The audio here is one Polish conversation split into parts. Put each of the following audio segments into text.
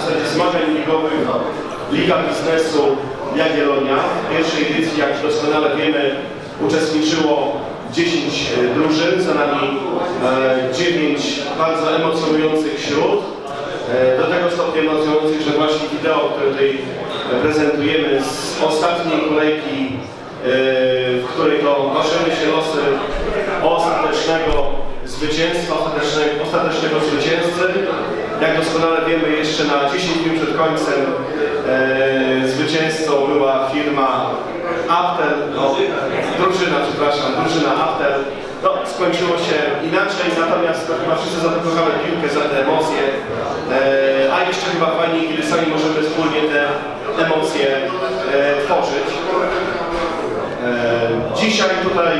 Zasadzie zmagań ligowych Liga Biznesu Jagiellonia. W pierwszej edycji, jak doskonale wiemy, uczestniczyło 10 drużyn, za nami e, 9 bardzo emocjonujących śród. E, Do tego stopnia emocjonujących, że właśnie wideo, które tutaj prezentujemy z ostatniej kolejki, e, w której to ważymy się losy ostatecznego zwycięstwa, ostatecznego, ostatecznego zwycięzcy. Jak doskonale wiemy, jeszcze na 10 minut przed końcem e, zwycięzcą była firma Aptel, no, drużyna, przepraszam, drużyna Aptel. No, skończyło się inaczej, natomiast to chyba wszyscy za to kochamy piłkę, za te emocje. E, a jeszcze chyba fajnie, kiedy sami możemy wspólnie te emocje e, tworzyć. E, Dzisiaj tutaj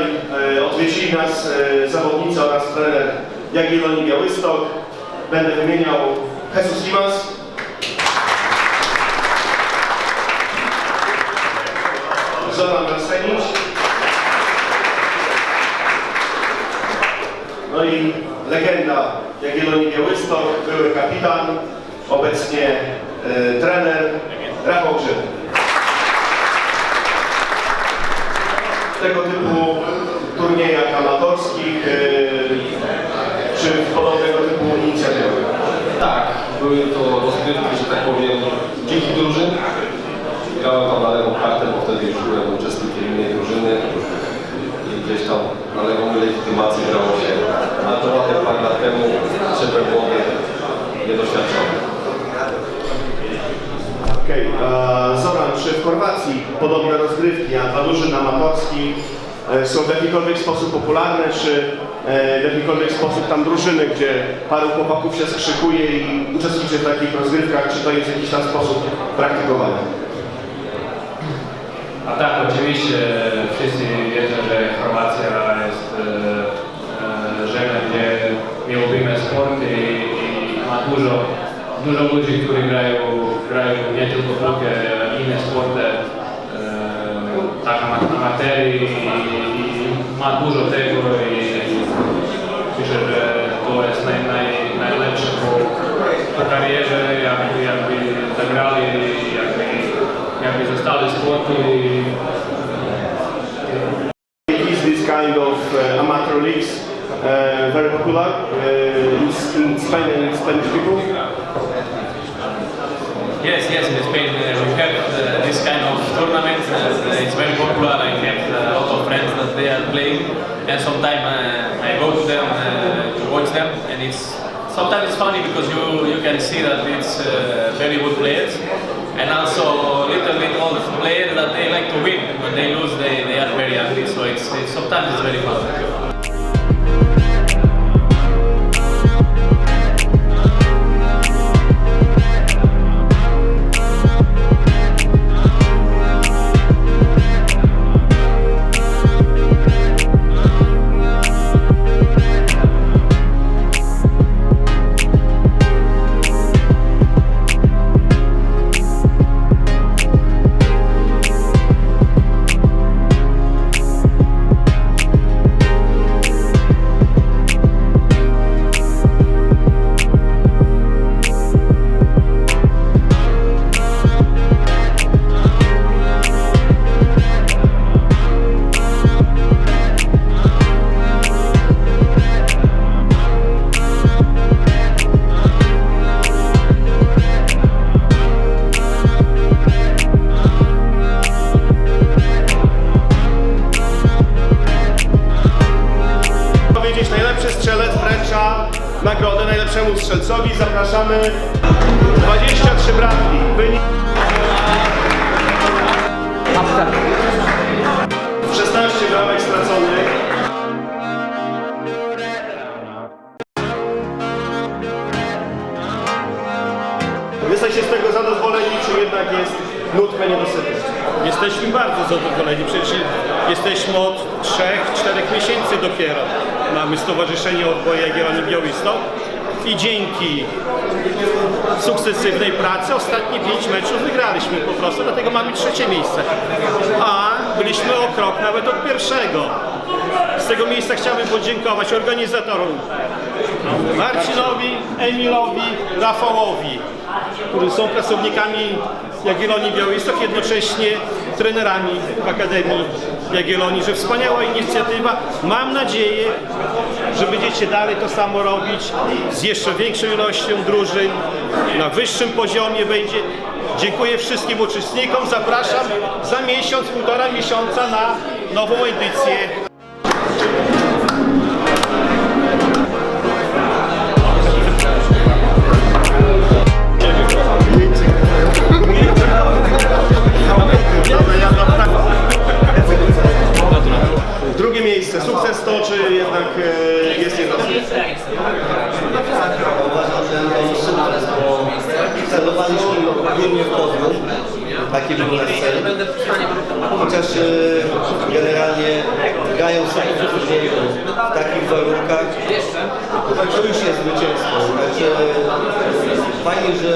e, odwiedzili nas e, zawodnicy oraz trener Jagiellonii Białystok. Będę wymieniał Jesus Limas, Zoran Marsenicz. No i legenda Jagiellonii Białystok, były kapitan, obecnie e, trener Rafał Grzyb. Tego typu turniejach amatorskich e, czy podobnego typu inicjatywy. Tak, były to rozgrywki, że tak powiem, dzięki drużyn. Grałem tam na lewą kartę, bo wtedy już byłem uczestnikiem innej drużyny. I gdzieś tam na lewą legitymację grało się. Temu, szedłem młody, niedoświadczony. Okej, okay. Zoran, czy w Chorwacji podobne rozgrywki, a drużyn amatorskich e, są w jakikolwiek sposób popularne, czy e, w jakikolwiek sposób tam drużyny, gdzie paru chłopaków się skrzykuje i uczestniczy w takich rozgrywkach, czy to jest w jakiś tam sposób praktykowane? A tak, oczywiście wszyscy dużo ludzi, którzy grają, grają nie tylko piłkę, inne sporty, e, tak ama- amatery i, i ma dużo tego i, myślę, że to jest naj, naj, najlepsze po, po karierze, jakby, zagrali, jakby, jakby zostali sportu they are playing, and sometimes uh, I go to them uh, to watch them, and it's sometimes it's funny because you you can see that it's uh, very good players, and also a little bit old players that they like to win. When they lose, they, they are very angry. So it's, it's sometimes it's very fun. 3-4 miesięcy dopiero. Mamy Stowarzyszenie Odboju Jagiellonii Białystok i dzięki sukcesywnej pracy ostatnie 5 meczów wygraliśmy po prostu, dlatego mamy trzecie miejsce. A byliśmy o krok nawet od pierwszego. Z tego miejsca chciałbym podziękować organizatorom Marcinowi, Emilowi, Rafałowi, którzy są pracownikami Jagiellonii Białystok, jednocześnie trenerami w Akademii Jagiellonii, że wspaniała inicjatywa. Mam nadzieję, że będziecie dalej to samo robić z jeszcze większą ilością drużyn, na wyższym poziomie będzie. Dziękuję wszystkim uczestnikom, zapraszam za miesiąc, półtora miesiąca na nową edycję miejsce, sukces to, czy jednak e, jest niedosyt? Uważam, że to sukces, bo celowaliśmy w podium. Taki był nasz cel. Chociaż e, generalnie grając tak w takich warunkach, to już jest zwycięstwo. Także fajnie, że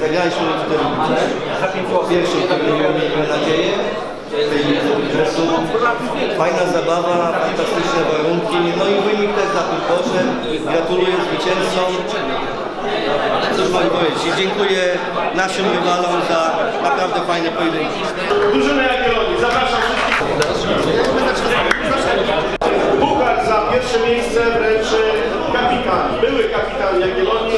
zagraliśmy w tym pierwszym turnieju, miejmy nadzieję. Prostu Fajna zabawa, fantastyczne warunki, no i wynik też za tym poszedł. Gratuluję zwycięzcom. Cóż mam powiedzieć, dziękuję naszym rywalom za naprawdę fajne pojedynki. Drużyna Jagiellonii, zapraszam wszystkich. Puchar za pierwsze miejsce wręczy kapitan, były kapitan Jagiellonii,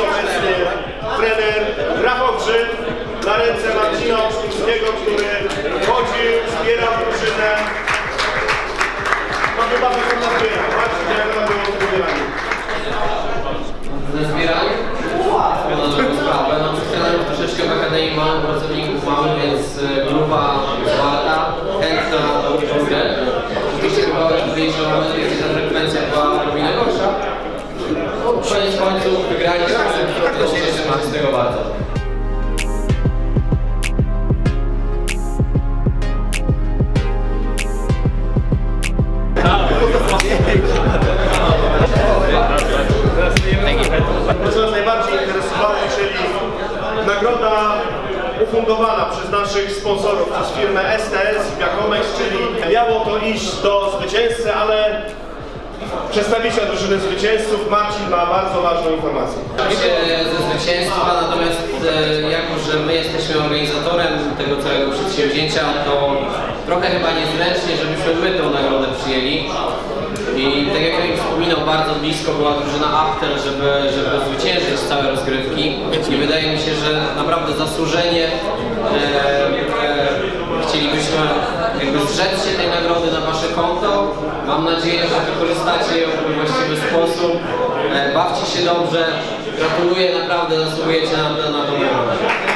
więc e, grupa zwarta, chętna do udziału. Oczywiście chyba mniejsza mamy, gdzie ta frekwencja była odrobinę gorsza. Koniec końców wygraliśmy, to się cieszymy z tego bardzo. Ufundowana przez naszych sponsorów, przez firmę STS i Biacomex, czyli miało to iść do zwycięzcy, ale przedstawiciel drużyny zwycięzców Marcin ma bardzo ważną informację. się ze zwycięstwa, natomiast e, jako, że my jesteśmy organizatorem tego całego przedsięwzięcia, to trochę chyba niezręcznie, żebyśmy my tą nagrodę przyjęli. I tak jak Erik wspominał, bardzo blisko była drużyna Aptel, żeby, żeby zwyciężyć całe rozgrywki. I wydaje mi się, że naprawdę zasłużenie e, e, chcielibyśmy jakby zrzec się tej nagrody na Wasze konto. Mam nadzieję, że wykorzystacie ją w właściwy sposób. E, bawcie się dobrze. Gratuluję, naprawdę zasługujecie na, na, na tą nagrodę.